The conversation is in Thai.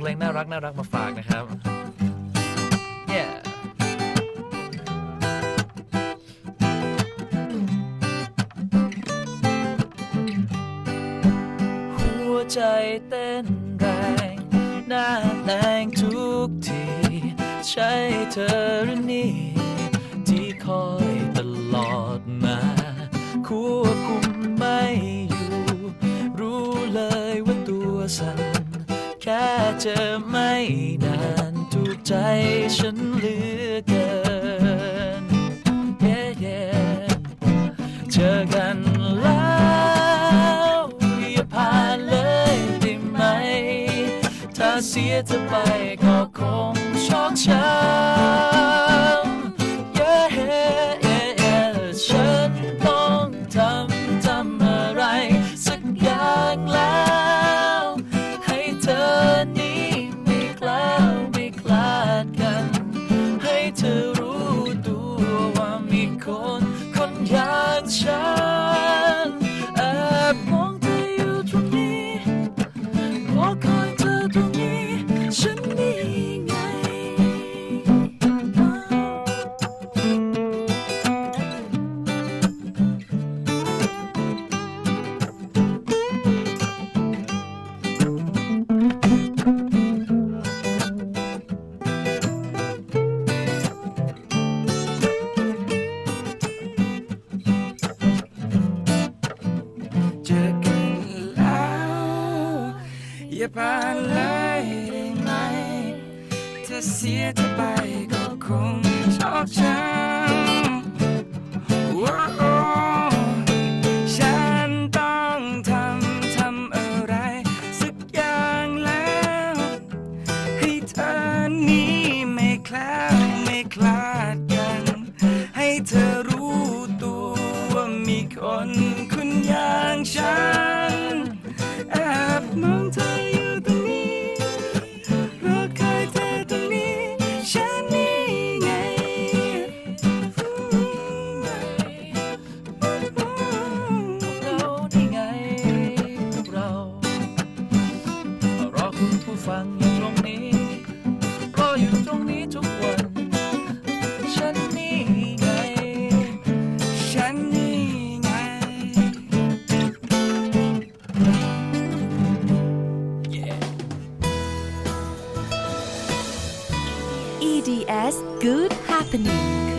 พลงน่ารักน่ารักมาฝากนะครับ yeah หัวใจเต้นแรงหน้าแดงทุกที ใช่เธอหรือนี่ เจอไม่นานถูกใจฉันเหลือเกิน yeah, yeah เจอกันแล้วอย่าผ่านเลยได้ไหม ถ้าเสียจะไป ใอย่าผ่านเลยได้ไหมถ้าเสียเธอไปก็คงชอกช้ำว้าวฉันต้องทำทำอะไร สักอย่างแล้ว ให้เธอนี้ไม่แคล้วไม่คลาด ฉันนี่ไง เรานี่ไงเรารอคุณผู้ฟัง EDS Good Happening.